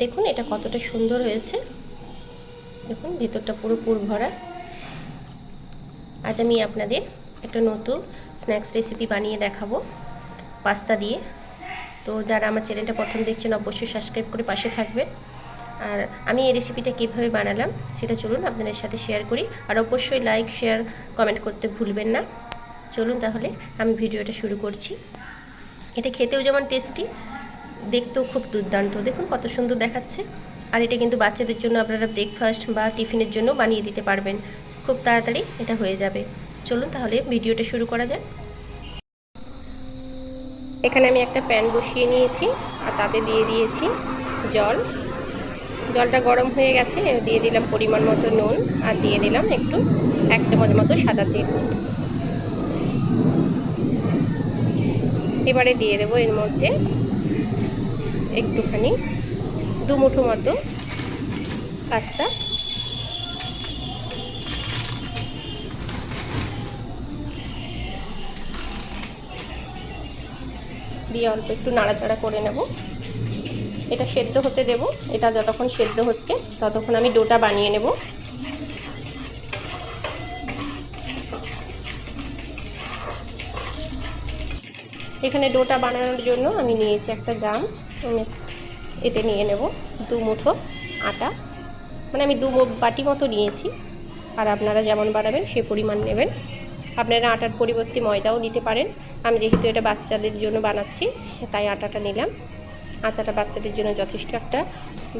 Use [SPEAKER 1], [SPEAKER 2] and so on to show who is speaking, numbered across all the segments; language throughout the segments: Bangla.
[SPEAKER 1] দেখুন এটা কতটা সুন্দর হয়েছে। দেখুন, ভেতরটা পুরো পুর ভরা। আজ আমি আপনাদের একটা নতুন স্ন্যাক্স রেসিপি বানিয়ে দেখাবো পাস্তা দিয়ে। তো যারা আমার চ্যানেলটা প্রথম দেখছেন, অবশ্যই সাবস্ক্রাইব করে পাশে থাকবেন। আর আমি এই রেসিপিটা কীভাবে বানালাম, সেটা চলুন আপনাদের সাথে শেয়ার করি। আর অবশ্যই লাইক শেয়ার কমেন্ট করতে ভুলবেন না। চলুন তাহলে আমি ভিডিওটা শুরু করছি। এটা খেতেও যেমন টেস্টি দেখতেও খুব দুর্দান্ত। দেখুন কত সুন্দর দেখাচ্ছে। আর এটা কিন্তু বাচ্চাদের জন্য আপনারা ব্রেকফাস্ট বা টিফিনের জন্য বানিয়ে দিতে পারবেন। খুব তাড়াতাড়ি এটা হয়ে যাবে। চলুন তাহলে ভিডিওটা শুরু করা যাক। এখানে আমি একটা প্যান বসিয়ে নিয়েছি আর তাতে দিয়ে দিয়েছি জল। জলটা গরম হয়ে গেছে, দিয়ে দিলাম পরিমাণ মতো নুন আর দিয়ে দিলাম একটু এক চামচ মতো সাদা তেল। এবারে দিয়ে দেবো এর মধ্যে একটুখানি, দু মুঠো মতো পাস্তা। দিয়ে অল্প একটু নাড়াচাড়া করে নেব। এটা সেদ্ধ হতে দেব। এটা যতক্ষণ সেদ্ধ হচ্ছে, ততক্ষণ আমি ডোটা বানিয়ে নেব। এখানে ডোটা বানানোর জন্য আমি নিয়েছি একটা জাম। এতে নিয়ে নেব দু মুঠো আটা। মানে আমি দু বাটি মতো নিয়েছি। আর আপনারা যেমন বানাবেন সে পরিমাণ নেবেন। আপনারা আটার পরিবর্তে ময়দাও নিতে পারেন। আমি যেহেতু এটা বাচ্চাদের জন্য বানাচ্ছি, সে তাই আটাটা নিলাম। আটাটা বাচ্চাদের জন্য যথেষ্ট একটা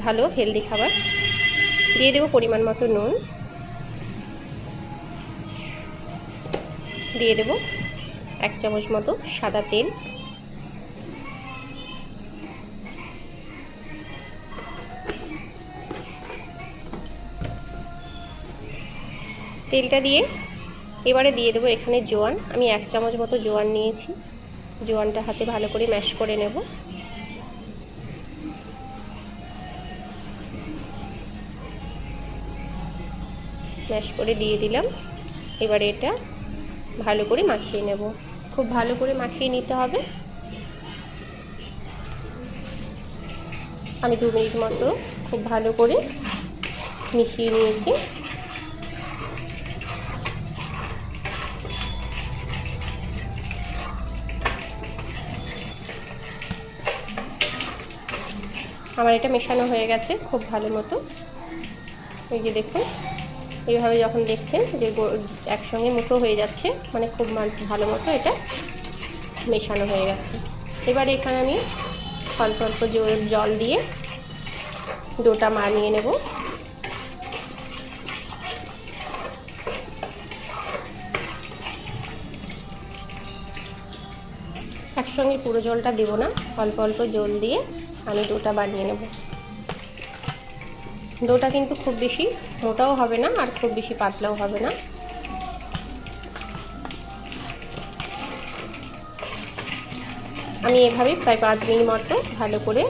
[SPEAKER 1] ভালো হেলদি খাবার। দিয়ে দেবো পরিমাণ মতো নুন। দিয়ে দেবো এক চামচ মতো সাদা তেল। তেলটা দিয়ে এবারে দিয়ে দেবো এখানে জোয়ান। আমি এক চামচ মতো জোয়ান নিয়েছি। জোয়ানটা হাতে ভালো করে ম্যাশ করে নেব। ম্যাশ করে দিয়ে দিলাম। এবারে এটা ভালো করে মাখিয়ে নেব। খুব ভালো করে মাখিয়ে নিতে হবে। আমি দু মিনিট মতো খুব ভালো করে মিশিয়ে নিয়েছি। আমার এটা মেশানো হয়ে গেছে খুব ভালো মতো। এই যে দেখুন, এইভাবে যখন দেখছেন যে একসঙ্গে মুঠো হয়ে যাচ্ছে মানে খুব ভালো মতো এটা মেশানো হয়ে গেছে। এবার এখানে আমি অল্প অল্প জল দিয়ে ডোটা মানিয়ে নেব। একসঙ্গে পুরো জলটা দেব না, অল্প অল্প জল দিয়ে আমি ডোটা বানিয়ে নেব। ডোটা কিন্তু খুব বেশি মোটাও হবে না আর খুব বেশি পাতলাও হবে না। আমি এভাবে প্রায় পাঁচ মিনিট মতো ভালো করে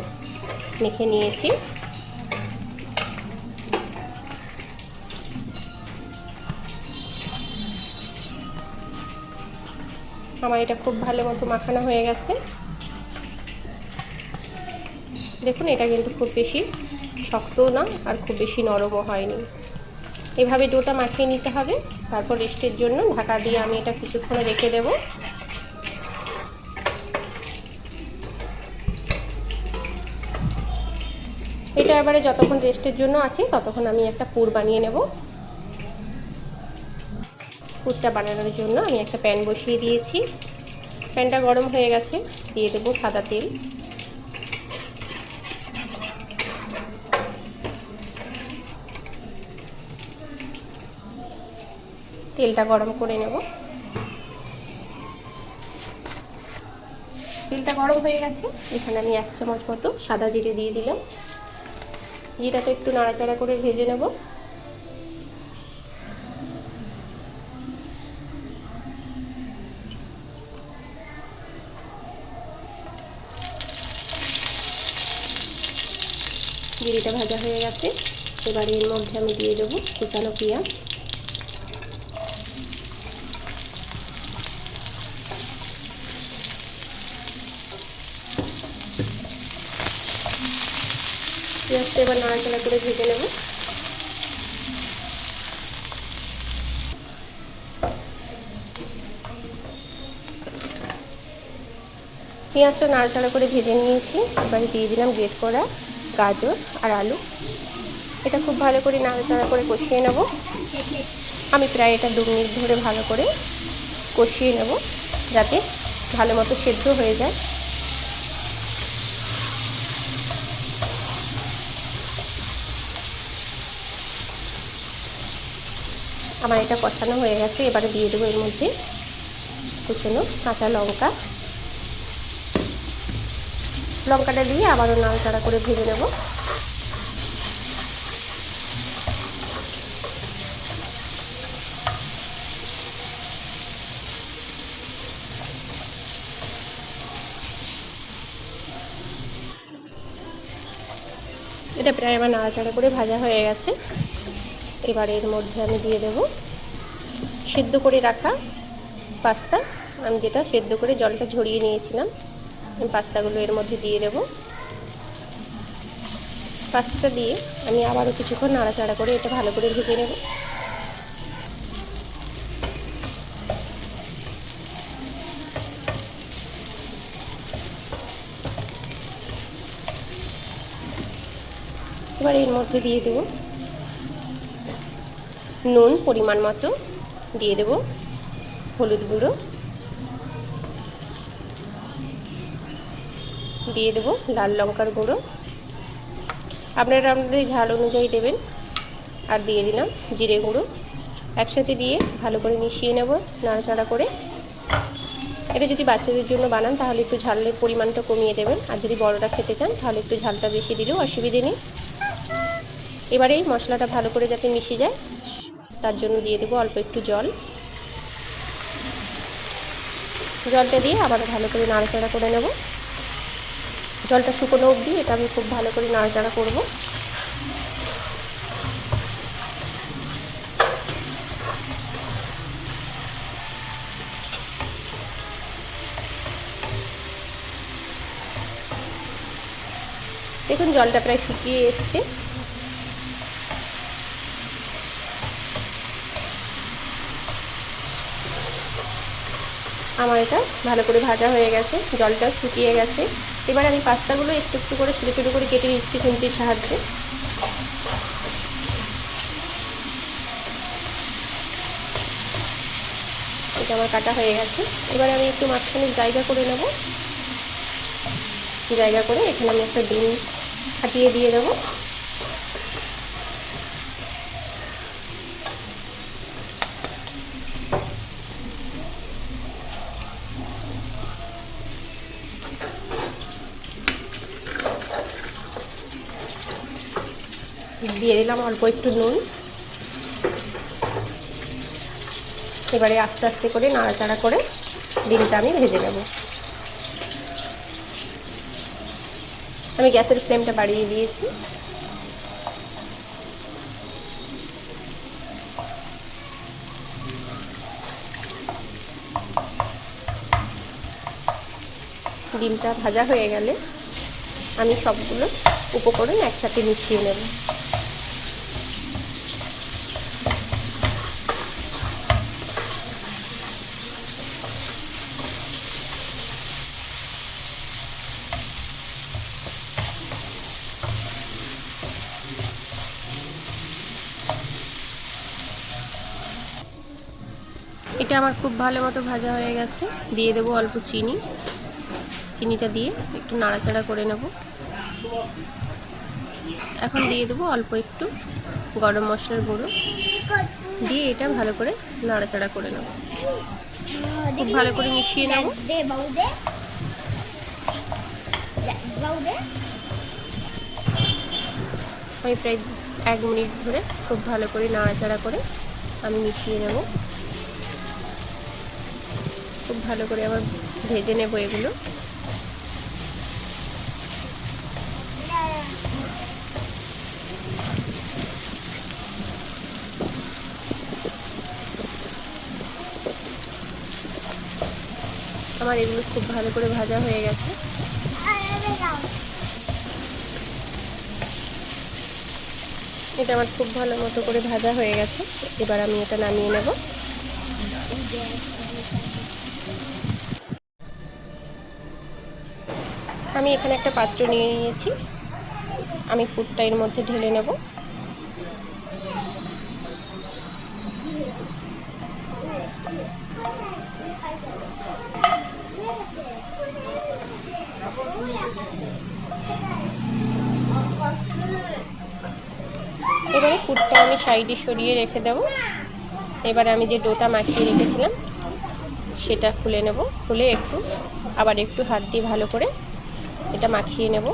[SPEAKER 1] মেখে নিয়েছি। আমার এটা খুব ভালো মতো মাখানো হয়ে গেছে। দেখুন, এটা কিন্তু খুব বেশি শক্তও না আর খুব বেশি নরমও হয়নি। এভাবে ডোটা মাখিয়ে নিতে হবে, তারপর রেস্টের জন্য ঢাকা দিয়ে আমি এটা কিছুক্ষণ রেখে দেব। এটা এবারে যতক্ষণ রেস্টের জন্য আছে, ততক্ষণ আমি একটা পুর বানিয়ে নেব। পুরটা বানানোর জন্য আমি একটা প্যান বসিয়ে দিয়েছি। প্যানটা গরম হয়ে গেছে, দিয়ে দেবো সাদা তেল। তেলটা গরম করে নেব। তেলটা গরম হয়ে গেছে। এখানে আমি এক চামচ মতো সাদা জিরে দিয়ে দিলাম। জিরাটা একটু নাড়াচাড়া করে ভেজে নেব। জিরিটা ভাজা হয়ে গেছে। এবারে এর মধ্যে আমি দিয়ে দেবো কুচানো পেঁয়াজ পেঁয়াজটা এবার নাড়াচাড়া করে ভেজে নেব। পেঁয়াজটা নাড়াচাড়া করে ভেজে নিয়েছি। এবারে দিয়ে দিলাম গ্রেট করা গাজর আর আলু। এটা খুব ভালো করে নাড়াচাড়া করে কষিয়ে নেব। আমি প্রায় এটা দু মিনিট ধরে ভালো করে কষিয়ে নেব, যাতে ভালো মতো সেদ্ধ হয়ে যায়। আমার এটা কষানো হয়ে গেছে, এবারে দিয়ে দেবো এর মধ্যে কুচনো কাঁচা লঙ্কা। লঙ্কাটা দিয়ে আবারও নাড়াচাড়া করে ভেজে নেব। এটা প্রায় আমার নাড়াচাড়া করে ভাজা হয়ে গেছে। এবার এর মধ্যে আমি দিয়ে দেব সেদ্ধ করে রাখা পাস্তা। আমি যেটা সেদ্ধ করে জলটা ঝরিয়ে নিয়েছিলাম, আমি পাস্তাগুলো এর মধ্যে দিয়ে দেব। পাস্তা দিয়ে আমি আবারও কিছুক্ষণ নাড়াচাড়া করে এটা ভালো করে ভেজে নেব। এবার এর মধ্যে দিয়ে দেব নুন পরিমাণ মতো দিয়ে দেব, হলুদ গুঁড়ো। দিয়ে দেব লাল লঙ্কার গুঁড়ো। আপনারা আপনাদের ঝাল অনুযায়ী দেবেন। আর দিয়ে দিলাম জিরে গুঁড়ো। একসাথে দিয়ে ভালো করে মিশিয়ে নেব নাড়াচাড়া করে। এটা যদি বাচ্চাদের জন্য বানান তাহলে একটু ঝালের পরিমাণটা কমিয়ে দেবেন। আর যদি বড়রা খেতে চান তাহলে একটু ঝালটা বেশি দিলেও অসুবিধে নেই। এবারে এই মশলাটা ভালো করে যাতে মিশে যায় তার জন্য দিয়ে দেবো অল্প একটু জল। জলটা দিয়ে আবার ভালো করে নাড়াচাড়া করে নেব। জলটা শুকনো অবধি, এটা আমি খুব ভালো করে নাড়াচাড়া করব। দেখুন, জলটা প্রায় শুকিয়ে এসছে। আমার এটা ভালো করে ভাজা হয়ে গেছে, জলটা শুকিয়ে গেছে। এবার আমি পাস্তাগুলো একটু একটু করে ছোটো ছোটো করে কেটে নিচ্ছি খুন্তির সাহায্যে। এটা আমার কাটা হয়ে গেছে। এবার আমি একটু মাঝখানে জায়গা করে নেব। জায়গা করে এখানে আমি একটা ডিম ফাটিয়ে দিয়ে দেবো। দিয়ে দিলাম অল্প একটু নুন। এবারে আস্তে আস্তে করে নাড়াচাড়া করে ডিমটা আমি ভেজে নেব। আমি গ্যাসের ফ্লেমটা বাড়িয়ে দিয়েছি। ডিমটা ভাজা হয়ে গেলে আমি সবগুলো উপকরণ একসাথে মিশিয়ে নেব এটা আমার খুব ভালো মতো ভাজা হয়ে গেছে। দিয়ে দেবো অল্প চিনি। চিনিটা দিয়ে একটু নাড়াচাড়া করে নেব। এখন দিয়ে দেবো অল্প একটু গরম মশলার গুঁড়ো। দিয়ে এটা ভালো করে নাড়াচাড়া করে নেব। খুব ভালো করে মিশিয়ে নেব। আমি প্রায় এক মিনিট ধরে খুব ভালো করে নাড়াচাড়া করে আমি মিশিয়ে নেব। খুব ভালো করে আবার ভেজে নেব এগুলো। আমার এগুলো খুব ভালো করে ভাজা হয়ে গেছে। এটা আমার খুব ভালো মতো করে ভাজা হয়ে গেছে। এবার আমি এটা নামিয়ে নেব। আমি এখানে একটা পাত্র নিয়ে নিয়েছি। আমি পুরটা এর মধ্যে ঢেলে নেব। এবারে পুরটা আমি সাইডে সরিয়ে রেখে দেব। এবারে আমি যে ডোটা মাখিয়ে রেখেছিলাম, সেটা খুলে নেব। খুলে একটু, আবার একটু হাত দিয়ে ভালো করে এটা মাখিয়ে নেব।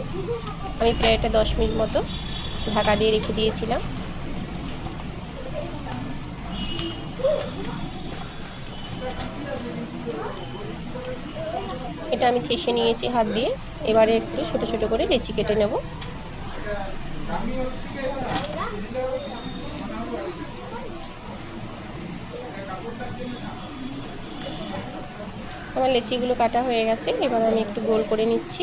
[SPEAKER 1] আমি প্রায় এটা দশ মিনিট মতো ঢাকা দিয়ে রেখে দিয়েছিলাম। এটা আমি থেসে নিয়েছি হাত দিয়ে। এবারে একটু ছোট ছোট করে লেচি কেটে নেব। আমার লেচিগুলো কাটা হয়ে গেছে। এবার আমি একটু গোল করে নিচ্ছি।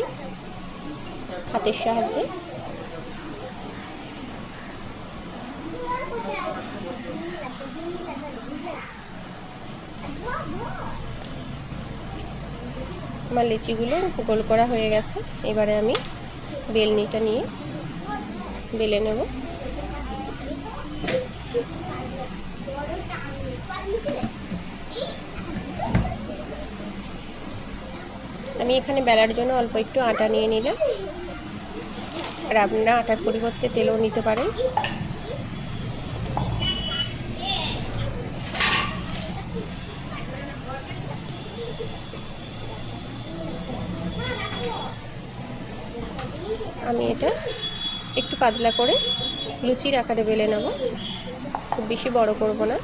[SPEAKER 1] হাতের সাহায্যে। আমার লিচিগুলো গোল করা হয়ে গেছে। এবারে আমি বেলনিটা নিয়ে বেলে নেব। আমি এখানে বেলার জন্য অল্প একটু আটা নিয়ে নিলাম। আর আপনারা আটার পরিবর্তে তেলও নিতে পারেন। আমি এটা একটু পাতলা করে লুচির আকারে বেলে নেব। খুব বেশি বড় করব না।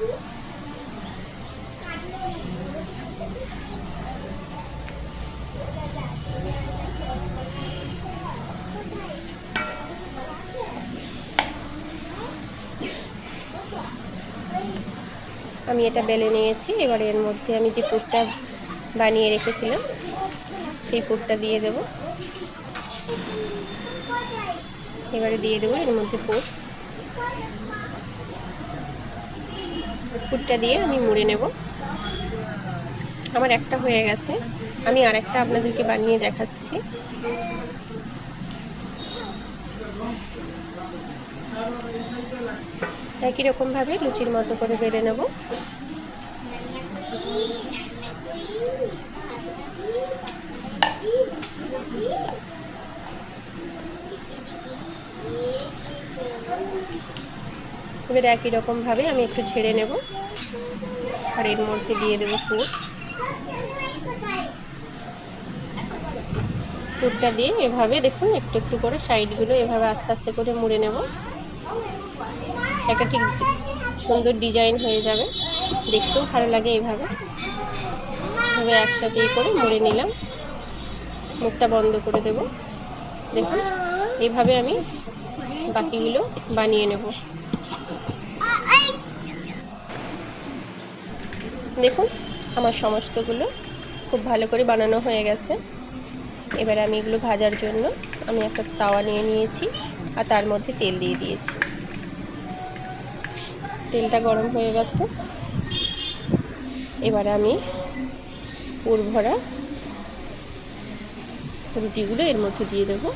[SPEAKER 1] আমি এটা বেলে নিয়েছি, এবার এর মধ্যে আমি যে পুরটা বানিয়ে রেখেছিলাম, সেই পুরটা দিয়ে দেব। এবারে দিয়ে দেবো এর মধ্যে পুর। পুরটা দিয়ে আমি মুড়ে নেব। আমার একটা হয়ে গেছে। আমি আর একটা আপনাদেরকে বানিয়ে দেখাচ্ছি। একই রকমভাবে লুচির মতো করে বেলে নেব। এবার একই রকমভাবে আমি একটু ছেড়ে নেব আর এর মধ্যে দিয়ে দেবো ফুট ফুটটা দিয়ে এভাবে দেখুন, একটু একটু করে সাইডগুলো এভাবে আস্তে আস্তে করে মুড়ে নেব। একটা ঠিক সুন্দর ডিজাইন হয়ে যাবে। দেখতেও ভালো লাগে এইভাবে। এভাবে একসাথে করে মুড়ে নিলাম। মুখটা বন্ধ করে দেব। দেখুন, এইভাবে আমি বাকিগুলো বানিয়ে নেব। দেখুন, আমার সমস্তগুলো খুব ভালো করে বানানো হয়ে গেছে। এবার আমি এগুলো ভাজার জন্য আমি একটা তাওয়া নিয়ে নিয়েছি আর তার মধ্যে তেল দিয়ে দিয়েছি। তেলটা গরম হয়ে গেছে। এবারে আমি পুর ভরা রুটিগুলো এর মধ্যে দিয়ে দেবো।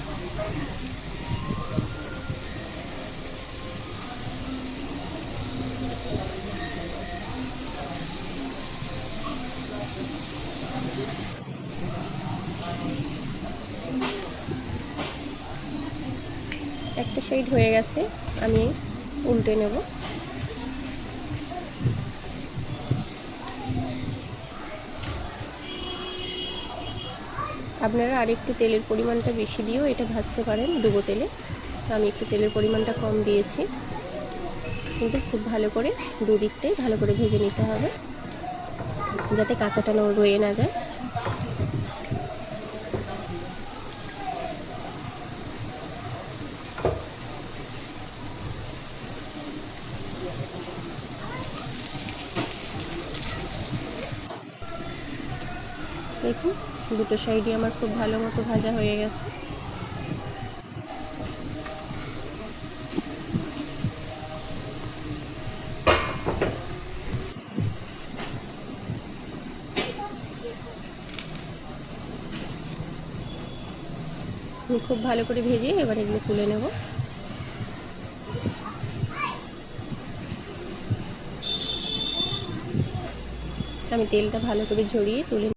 [SPEAKER 1] একটা সাইড হয়ে গেছে, আমি উল্টে নেব। আপনারা আর একটু তেলের পরিমাণটা বেশি দিয়েও এটা ভাজতে পারেন ডুবো তেলে। আমি একটু তেলের পরিমাণটা কম দিয়েছি। কিন্তু খুব ভালো করে দুদিকটাই ভালো করে ভেজে নিতে হবে, যাতে কাঁচাটা রয়ে না যায়। দুটো সাইডই আমার খুব ভালো মতো ভাজা হয়ে গেছে। খুব ভালো করে ভেজে এবার এগুলো তুলে নেব। আমি তেলটা ভালো করে ঝরিয়ে তুলে